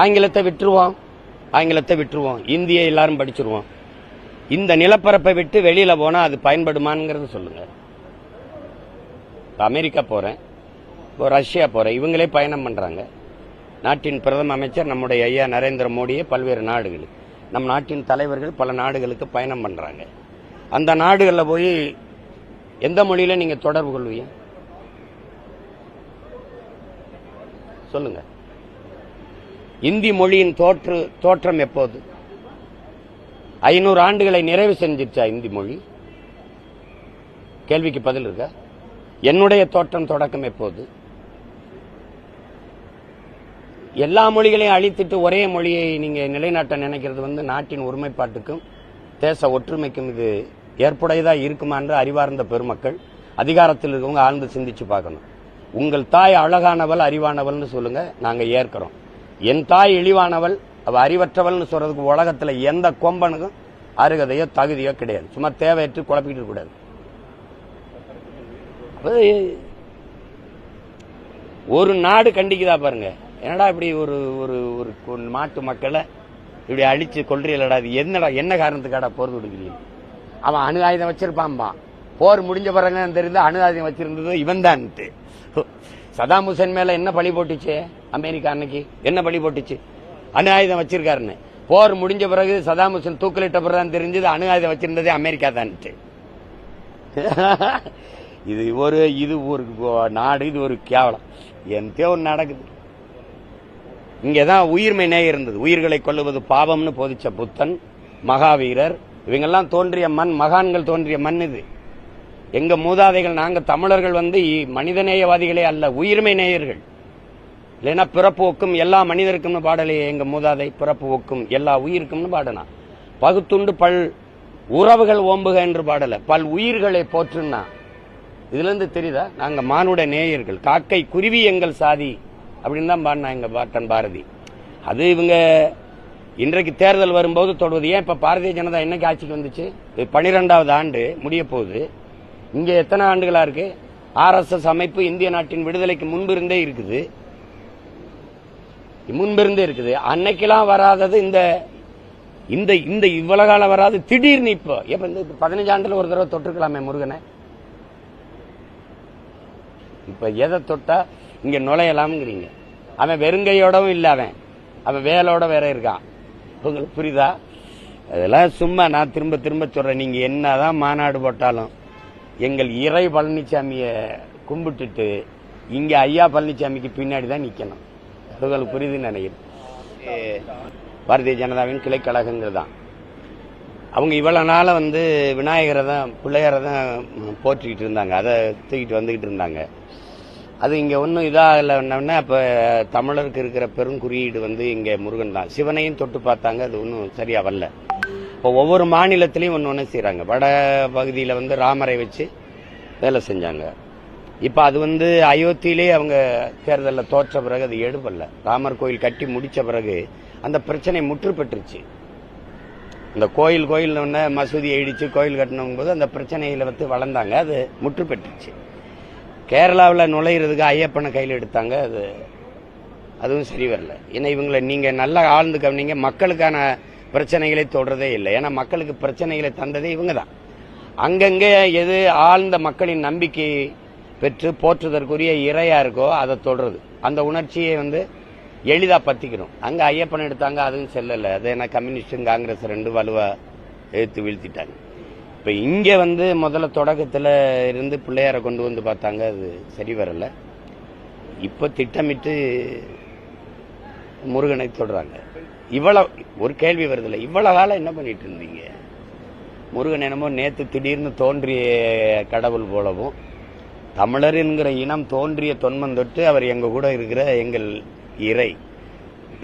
ஆங்கிலத்தை விட்டுருவோம் ஆங்கிலத்தை விட்டுருவோம் இந்தியை எல்லாரும் படிச்சிருவோம் இந்த நிலப்பரப்பை விட்டு வெளியில போனா அது பயன்படுமாங்கிறது சொல்லுங்க. அமெரிக்கா போறேன் இப்போ ரஷ்யா போறேன் இவங்களே பயணம் பண்றாங்க. நாட்டின் பிரதம அமைச்சர் நம்முடைய ஐயா நரேந்திர மோடியே பல்வேறு நாடுகள். நம் நாட்டின் தலைவர்கள் பல நாடுகளுக்கு பயணம் பண்றாங்க. அந்த நாடுகளில் போய் எந்த மொழியில நீங்க தொடர்பு கொள்வீங்க? சொல்லுங்க. இந்தி மொழியின் தோற்று தோற்றம் எப்போது? ஐநூறு ஆண்டுகளை நிறைவு செஞ்சிருச்சா இந்தி மொழி? கேள்விக்கு பதில் இருக்க? என்னுடைய தோற்றம் தொடக்கம் எப்போது? எல்லா மொழிகளையும் அழித்துட்டு ஒரே மொழியை நீங்க நிலைநாட்ட நினைக்கிறது வந்து நாட்டின் ஒருமைப்பாட்டுக்கும் தேச ஒற்றுமைக்கும் இது ஏற்புடையதா இருக்குமா என்று அறிவார்ந்த பெருமக்கள் அதிகாரத்தில் இருக்கவங்க ஆழ்ந்து சிந்திச்சு பார்க்கணும். உங்கள் தாய் அழகானவள் அறிவானவள்னு சொல்லுங்க நாங்க ஏற்கிறோம். என் தாய் இழிவானவள் அவள் அறிவற்றவள்னு சொல்றதுக்கு உலகத்துல எந்த கொம்பனுக்கும் அருகதையோ தகுதியோ கிடையாது. சும்மா தேவையற்று குழப்பிக்கிட்டு கூடாது. ஒரு நாடு கண்டிக்குதா பாருங்க. என்னடா இப்படி ஒரு ஒரு ஒரு நாட்டு மக்களை இப்படி அழிச்சு கொள்றீங்களடா அது என்னடா என்ன காரணத்துக்காடா போர் கொடுக்குறீங்க அவன் அணு ஆயுதம் வச்சிருப்பான்பா போர் முடிஞ்ச பிறகு தான் தெரியுது அணு ஆயுதம் வச்சிருந்தது இவன் தான்ட்டு சதாம் ஹுசேன் மேல என்ன பழி போட்டுச்சு? அமெரிக்கா அன்னைக்கு என்ன பழி போட்டுச்சு? அணு ஆயுதம் வச்சிருக்காருன்னு. போர் முடிஞ்ச பிறகு சதாம் ஹுசேன் தூக்கிலிட்ட பிறகு தான் தெரிஞ்சது அணு ஆயுதம் வச்சிருந்ததே அமெரிக்கா தான்ட்டு. இது ஒரு இது ஒரு நாடு இது ஒரு கேவலம். என்கிட்ட ஒரு நடக்குது. இங்கதான் உயிர்மை நேயம் இருந்தது. உயிர்களை கொல்லுவது பாவம்னு போதிச்ச புத்தன் மகாவீரர். இவங்கெல்லாம் தோன்றிய மண் மகான்கள் தோன்றிய மண் இது. எங்க மூதாதைகள் நாங்க தமிழர்கள் வந்து மனிதநேயவாதிகளே அல்ல உயிர்மை நேயர்கள். இல்லைன்னா பிறப்பு ஒக்கும் எல்லா மனிதருக்கும்னு பாடலையே எங்க மூதாதை பிறப்பு ஒக்கும் எல்லா உயிருக்கும்னு பாடனா. பகுத்துண்டு பல் உறவுகள் ஓம்புக என்று பாடல. பல் உயிர்களை போற்றுன்னா. இதுல இருந்து தெரியுதா? நாங்க மானுட நேயர்கள். காக்கை குருவி எங்கள் சாதி. அப்படின்னு தான் பாடினா எங்க பாட்டன் பாரதி. அது இவங்க இன்றைக்கு தேர்தல் வரும்போது தொடுவது. ஏன் இப்ப பாரதிய ஜனதா என்னைக்கு ஆட்சிக்கு வந்துச்சு? பனிரெண்டாவது ஆண்டு முடிய போகுது இங்கே எத்தனை ஆண்டுகளா இருக்கு? ஆர்எஸ்எஸ் அமைப்பு இந்திய நாட்டின் விடுதலைக்கு முன்பிருந்தே இருக்குது. முன்பிருந்தே இருக்குது. அன்னைக்கெல்லாம் வராதது இந்த இந்த இந்த இவ்வளவு காலம் வராது. திடீர்னு இப்போ எப்ப இந்த பதினஞ்சு ஆண்டுல ஒரு தடவை தொட்டிருக்கலாமே முருகனை. இப்ப எதை தொட்டா இங்க நுழையலாம்ங்கிறீங்க. அவன் வெறுங்கையோடவும் இல்ல அவன். அவன் வேலோட வேற இருக்கான். உங்களுக்கு புரியுதா? அதெல்லாம் சும்மா நான் திரும்ப திரும்ப சொல்றேன். நீங்க என்னதான் மாநாடு போட்டாலும். எங்கள் இறை பழனிசாமிய கும்பிட்டுட்டு இங்க ஐயா பழனிசாமிக்கு பின்னாடி தான் நிக்கணும். அது உங்களுக்கு புரியுதுன்னு நினைக்கிறேன் பாரதிய ஜனதாவின் கிளைக்கழகங்கள் தான். அவங்க இவ்வளவு நாள வந்து விநாயகரை தான் பிள்ளையாரை தான் போற்றிக்கிட்டு இருந்தாங்க. அதை தூக்கிட்டு வந்துகிட்டு இருந்தாங்க. அது இங்க ஒன்றும் இதாகலன்னா அப்ப தமிழருக்கு இருக்கிற பெருங்குறியீடு வந்து இங்க முருகன் தான். சிவனையும் தொட்டு பார்த்தாங்க. அது ஒன்றும் சரியா வரல. இப்போ ஒவ்வொரு மாநிலத்திலையும் ஒன்று ஒன்று செய்கிறாங்க வட பகுதியில் வந்து ராமரை வச்சு வேலை செஞ்சாங்க. இப்போ அது வந்து அயோத்தியிலே அவங்க தேர்தலில் தோற்ற பிறகு அது எடுபடல. ராமர் கோயில் கட்டி முடித்த பிறகு அந்த பிரச்சனை முற்று பெற்றுச்சு இந்த கோயில் கோயில் ஒன்று மசூதி இடிச்சு கோயில் கட்டணும் போது அந்த பிரச்சனையில் வந்து வளர்ந்தாங்க. அது முற்று பெற்றுச்சு கேரளாவில் நுழையிறதுக்கு ஐயப்பனை கையில் எடுத்தாங்க. அது அதுவும் சரி வரல. ஏன்னா இவங்களை நீங்கள் நல்லா ஆழ்ந்து கவனிங்க. மக்களுக்கான பிரச்சனைகளை தொடரதே இல்லை. ஏன்னா மக்களுக்கு பிரச்சனைகளை தந்ததே இவங்க தான் அங்கங்கே எது ஆழ்ந்த மக்களின் நம்பிக்கை பெற்று போற்றுதற்குரிய இறையா இருக்கோ அதை தொடருது அந்த உணர்ச்சியை வந்து எளிதாக பத்திக்கணும். அங்கே ஐயப்பன் எடுத்தாங்க அதுவும் செல்லலை. அது ஏன்னா கம்யூனிஸ்டும் காங்கிரஸ் ரெண்டு வலுவாக எழுத்து வீழ்த்திட்டாங்க. இப்போ இங்கே வந்து முதல்ல தொடக்கத்தில் இருந்து பிள்ளையாரை கொண்டு வந்து பார்த்தாங்க அது சரி வரலை. இப்போ திட்டமிட்டு முருகனை தொடுறாங்க. இவ்வளவு ஒரு கேள்வி வருதில்ல இவ்வளவு காலம் என்ன பண்ணிட்டு இருந்தீங்க? முருகன் என்னமோ நேத்து திடீர்னு தோன்றிய கடவுள் போலவும் தமிழர் என்கிற இனம் தோன்றிய தொன்மம் தொட்டு அவர் எங்க கூட இருக்கிற எங்கள் இறை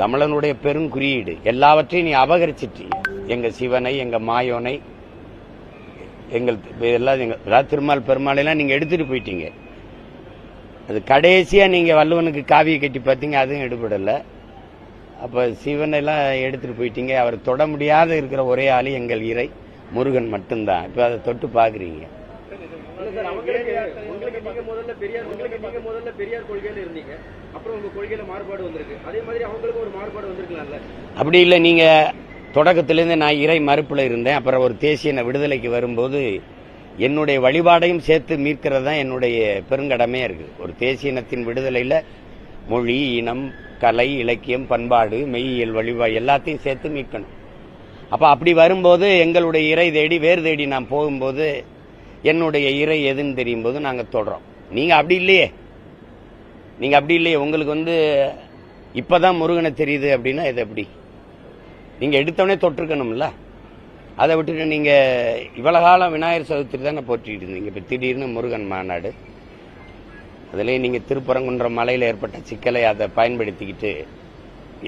தமிழனுடைய பெருங்குறியீடு எல்லாவற்றையும் நீ அபகரிச்சிட்டு. எங்க சிவனை எங்க மாயோனை எங்கள் எல்லாம் எங்கள் திருமால் பெருமாளையெல்லாம் நீங்க எடுத்துட்டு போயிட்டீங்க. அது கடைசியா நீங்க வல்லுவனுக்கு காவியை கட்டி பார்த்தீங்க அதுவும் எடுபடலை. அப்ப சிவனை எல்லாம் எடுத்துட்டு போயிட்டீங்க. அவர் தொட முடியாத இருக்கிற ஒரே ஆளு எங்கள் இறை. முருகன் மட்டும்தான். இப்ப அதை தொட்டு வந்திருக்கலாம்ல. அப்படி இல்லை நீங்க தொடக்கத்திலேருந்து நான் இறை மறுப்புல இருந்தேன். அப்புறம் ஒரு தேசிய விடுதலைக்கு வரும்போது என்னுடைய வழிபாடையும் சேர்த்து மீட்கிறது தான் என்னுடைய பெருங்கடமையா இருக்கு. ஒரு தேசிய இனத்தின் விடுதலையில மொழி இனம் கலை இலக்கியம் பண்பாடு மெய்யியல் வழிபா எல்லாத்தையும் சேர்த்து மீட்கணும். அப்போ அப்படி வரும்போது எங்களுடைய இறை தேடி வேறு தேடி நான் போகும்போது என்னுடைய இறை எதுன்னு தெரியும் போது நாங்கள் தொடறோம். நீங்கள் அப்படி இல்லையே. நீங்கள் அப்படி இல்லையே. உங்களுக்கு வந்து இப்பதான் முருகனை தெரியுது அப்படின்னா இது எப்படி? நீங்கள் எடுத்தோடனே தொட்டிருக்கணும்ல. அதை விட்டுட்டு நீங்கள் இவ்வளோ காலம் விநாயகர் சதுர்த்தி தானே போற்றிட்டு இருந்தீங்க. இப்போ திடீர்னு முருகன் மாநாடு. அதுலயே நீங்கள் திருப்பரங்குன்றம் மலையில் ஏற்பட்ட சிக்கலை அதை பயன்படுத்திக்கிட்டு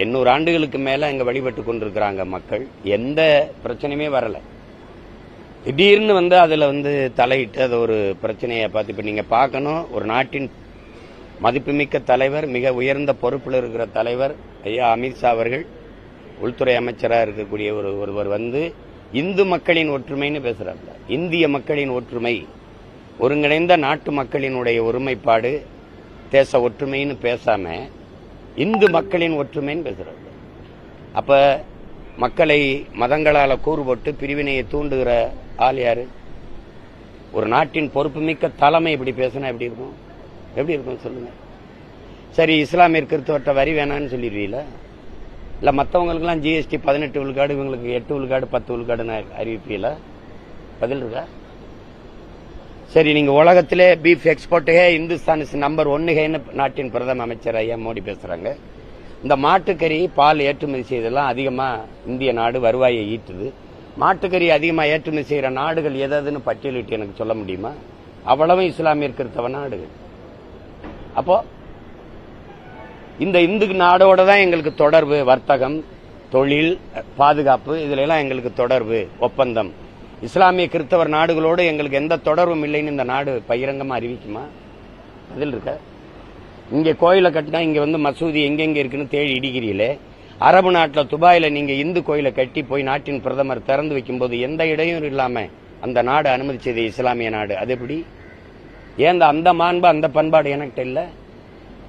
எண்ணூறு ஆண்டுகளுக்கு மேலே அங்கே வழிபட்டு கொண்டிருக்கிறாங்க மக்கள். எந்த பிரச்சனையுமே வரலை. திடீர்னு வந்து அதில் வந்து தலையிட்டு அதை ஒரு பிரச்சனையை பார்த்து இப்போ நீங்கள் பார்க்கணும் ஒரு நாட்டின் மதிப்புமிக்க தலைவர் மிக உயர்ந்த பொறுப்பில் இருக்கிற தலைவர் ஐயா அமித்ஷா அவர்கள் உள்துறை அமைச்சராக இருக்கக்கூடிய ஒரு ஒருவர் வந்து இந்து மக்களின் ஒற்றுமைன்னு பேசுகிறாங்க இந்திய மக்களின் ஒற்றுமை ஒருங்கிணைந்த நாட்டு மக்களினுடைய ஒருமைப்பாடு தேச ஒற்றுமைன்னு பேசாம இந்து மக்களின் ஒற்றுமைன்னு பேசுறாங்க அப்ப மக்களை மதங்களால் கூறுபட்டு பிரிவினையை தூண்டுகிற ஆள் யாரு? ஒரு நாட்டின் பொறுப்புமிக்க தலைமை இப்படி பேசினா எப்படி இருக்கும்? எப்படி இருக்கும் சொல்லுங்க. சரி இஸ்லாமிய கிறிஸ்தவர்கிட்ட வரி வேணாம்னு சொல்லிடுவீங்களா? இல்ல மற்றவங்களுக்குலாம் ஜிஎஸ்டி பதினெட்டு விழுக்காடு இவங்களுக்கு எட்டு விழுக்காடு பத்து விழுக்காடுன்னு அறிவிப்பீங்களா? பதில் இருக்கா? சரி நீங்க உலகத்திலே பீஃப் எக்ஸ்போர்ட்டுகே இந்துஸ்தான் இஸ் நம்பர் ஒன்னுகேன்னு நாட்டின் பிரதம அமைச்சர் ஐயா மோடி பேசுறாங்க. இந்த மாட்டுக்கறி பால் ஏற்றுமதி செய்தெல்லாம் அதிகமா இந்திய நாடு வருவாயை ஈட்டுது. மாட்டுக்கறி அதிகமா ஏற்றுமதி செய்யற நாடுகள் எதாவதுன்னு பட்டியலிட்டு எனக்கு சொல்ல முடியுமா? அவ்வளவும் இஸ்லாமிய கிறிஸ்தவ நாடுகள். அப்போ இந்த இந்து நாடோட தான் எங்களுக்கு தொடர்பு வர்த்தகம் தொழில் பாதுகாப்பு இதுல எல்லாம் எங்களுக்கு தொடர்பு ஒப்பந்தம். இஸ்லாமிய கிறிஸ்தவர் நாடுகளோடு எங்களுக்கு எந்த தொடர்பும் இல்லைன்னு இந்த நாடு பகிரங்கமா அறிவிக்குமா? பதில் இருக்க. இங்க கோயிலை கட்டினா இங்க வந்து மசூதி எங்கெங்க இருக்குன்னு தேடி இடிக்கிறீங்களே அரபு நாட்டில் துபாயில நீங்க இந்து கோயிலை கட்டி போய் நாட்டின் பிரதமர் திறந்து வைக்கும்போது எந்த இடையும் இல்லாம அந்த நாடு அனுமதிச்சது இஸ்லாமிய நாடு. அது எப்படி? ஏன் இந்த அந்த மாண்பு அந்த பண்பாடு எனக்கிட்ட இல்ல?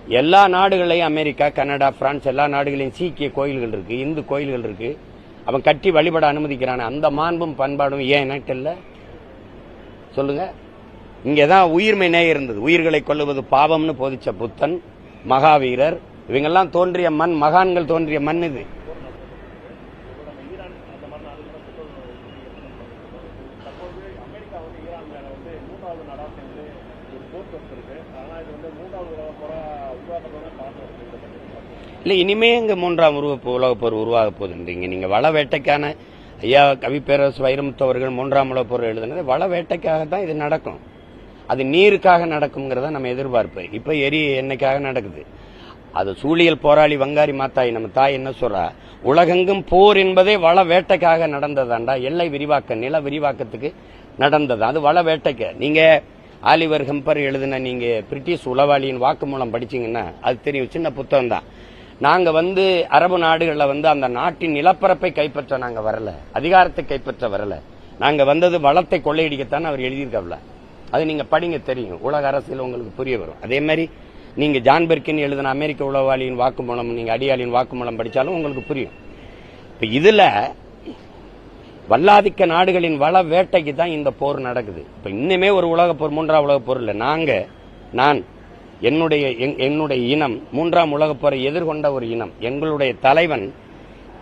எல்லா நாடுகளையும் அமெரிக்கா கனடா பிரான்ஸ் எல்லா நாடுகளையும் சீக்கிய கோயில்கள் இருக்கு இந்து கோயில்கள் இருக்கு. அவன் கட்டி வழிபட அனுமதிக்கிறான் அந்த மாண்பும் பண்பாடும் ஏன் எனக்கிட்ட இல்ல சொல்லுங்க. இங்கதான் உயிர்மை நேயம் இருந்தது. உயிர்களை கொள்ளுவது பாவம்னு போதிச்ச புத்தன் மகாவீரர் இவங்கெல்லாம் தோன்றிய மண் மகான்கள் தோன்றிய மண் இது. இல்லை இனிமே இங்கே மூன்றாம் உருவ உலகப்போர் உருவாக போகுதுன்றீங்க நீங்கள் வள வேட்டைக்கான ஐயா கவி பேரரசு வைரமுத்தவர்கள் மூன்றாம் உலகப்போர் எழுதுனது வள வேட்டைக்காக தான் இது நடக்கும். அது நீருக்காக நடக்குங்கிறத நம்ம எதிர்பார்ப்பு இப்போ எரி என்னைக்காக நடக்குது? அது சூழியல் போராளி வங்காரி மாத்தாய் நம்ம தாய் என்ன சொல்றா? உலகெங்கும் போர் என்பதே வள வேட்டைக்காக நடந்ததாண்டா எல்லை விரிவாக்க நில விரிவாக்கத்துக்கு நடந்தது. அது வள வேட்டைக்க. நீங்க ஆலிவர் ஹெம்பர் எழுதின நீங்க பிரிட்டிஷ் உளவாளியின் வாக்குமூலம் படிச்சீங்கன்னா அது தெரியும். சின்ன புத்தகம் தான் நாங்க வந்து அரபு நாடுகள்ல வந்து அந்த நாட்டின் நிலப்பரப்பை கைப்பற்ற நாங்க வரல. அதிகாரத்தை கைப்பற்ற வரல. நாங்க வந்தது வளத்தை கொள்ளையடிக்கத்தான் அவர் எழுதியிருக்கல அது நீங்க படிங்க தெரியும். உலக அரசியல் உங்களுக்கு புரிய வரும். அதே மாதிரி நீங்க ஜான் பெர்கின் எழுதின அமெரிக்க உளவாளியின் வாக்குமூலம் நீங்க அடியாளின் வாக்குமூலம் படிச்சாலும் உங்களுக்கு புரியும். இப்ப இதுல வல்லாதிக்க நாடுகளின் வள வேட்டைக்கு தான் இந்த போர் நடக்குது. இப்ப இன்னுமே ஒரு உலக போர் மூன்றாம் உலகப் போர் இல்லை. நாங்க நான் என்னுடைய எங்- என்னுடைய இனம் மூன்றாம் உலகப் போரை எதிர்கொண்ட ஒரு இனம் எங்களுடைய தலைவன்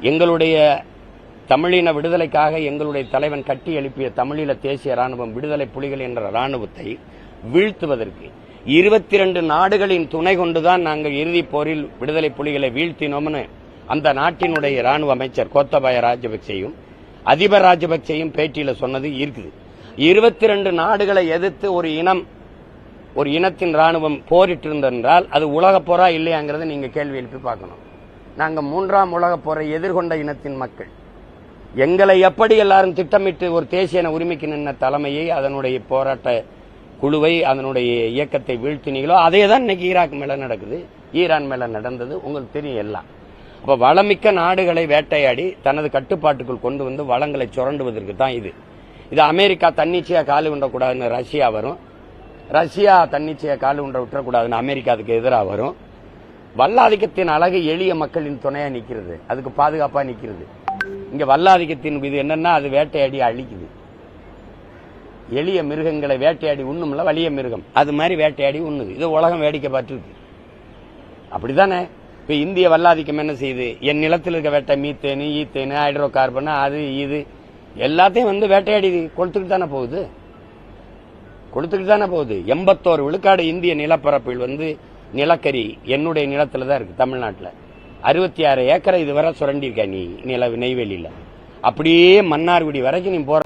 எங்களுடைய தமிழின விடுதலைக்காக எங்களுடைய தலைவன் கட்டி எழுப்பிய தமிழீழ தேசிய ராணுவம் விடுதலை புலிகள் என்ற ராணுவத்தை வீழ்த்துவதற்கு இருபத்தி ரெண்டு நாடுகளின் துணை கொண்டுதான் நாங்கள் இறுதிப் போரில் விடுதலை புலிகளை வீழ்த்தினோம்னு அந்த நாட்டினுடைய ராணுவ அமைச்சர் கோத்தபாய ராஜபக்சேயும் அதிபர் ராஜபக்சேயும் பேட்டியில சொன்னது இருக்குது. இருபத்தி ரெண்டு நாடுகளை எதிர்த்து ஒரு இனம் ஒரு இனத்தின் ராணுவம் போரிட்டிருந்தென்றால் அது உலகப் போரா இல்லையாங்கிறத நீங்க கேள்வி எழுப்பி பார்க்கணும். நாங்க மூன்றாம் உலக போரை எதிர்கொண்ட இனத்தின் மக்கள். எங்களை எப்படி எல்லாரும் திட்டமிட்டு ஒரு தேசிய உரிமைக்கு நின்ற தலைமையை அதனுடைய போராட்ட குழுவை அதனுடைய இயக்கத்தை வீழ்த்தினீங்களோ அதே தான் இன்னைக்கு ஈராக் மேல நடக்குது. ஈரான் மேல நடந்தது உங்களுக்கு தெரியும் எல்லாம். அப்ப வளமிக்க நாடுகளை வேட்டையாடி தனது கட்டுப்பாட்டுக்குள் கொண்டு வந்து வளங்களை சுரண்டுவதற்கு தான் இது. இது அமெரிக்கா தன்னிச்சையா காலு உண்டக்கூடாதுன்னு ரஷ்யா வரும். ரஷ்யா தன்னிச்சையை காலு ஒன்றை விட்டுறக்கூடாதுன்னு அமெரிக்கா அதுக்கு எதிராக வரும். வல்லாதிக்கத்தின் அழகு எளிய மக்களின் துணையாக நிற்கிறது அதுக்கு பாதுகாப்பாக நிற்கிறது இங்கே வல்லாதிக்கத்தின் இது என்னன்னா அது வேட்டையாடி அழிக்குது. எளிய மிருகங்களை வேட்டையாடி உண்ணும்ல வலிய மிருகம். அது மாதிரி வேட்டையாடி உண்ணுது. இது உலகம் வேடிக்கை பார்த்துருக்கு அப்படிதானே இப்போ இந்திய வல்லாதிக்கம் என்ன செய்யுது? என் நிலத்தில் இருக்க வேட்டை மீத்தேனு ஈத்தேனு ஹைட்ரோ கார்பனு அது இது எல்லாத்தையும் வந்து வேட்டையாடி கொளுத்துக்கிட்டு தானே போகுது? கொடுத்துட்டு தானே போகுது. எண்பத்தோரு விழுக்காடு இந்திய நிலப்பரப்பில் வந்து நிலக்கரி என்னுடைய நிலத்துல தான் இருக்கு தமிழ்நாட்டில். அறுபத்தி ஆறு ஏக்கரை இதுவரை சுரண்டியிருக்க நீ நில நெய்வேலியில். அப்படியே மன்னார்குடி வரைக்கும் நீ போற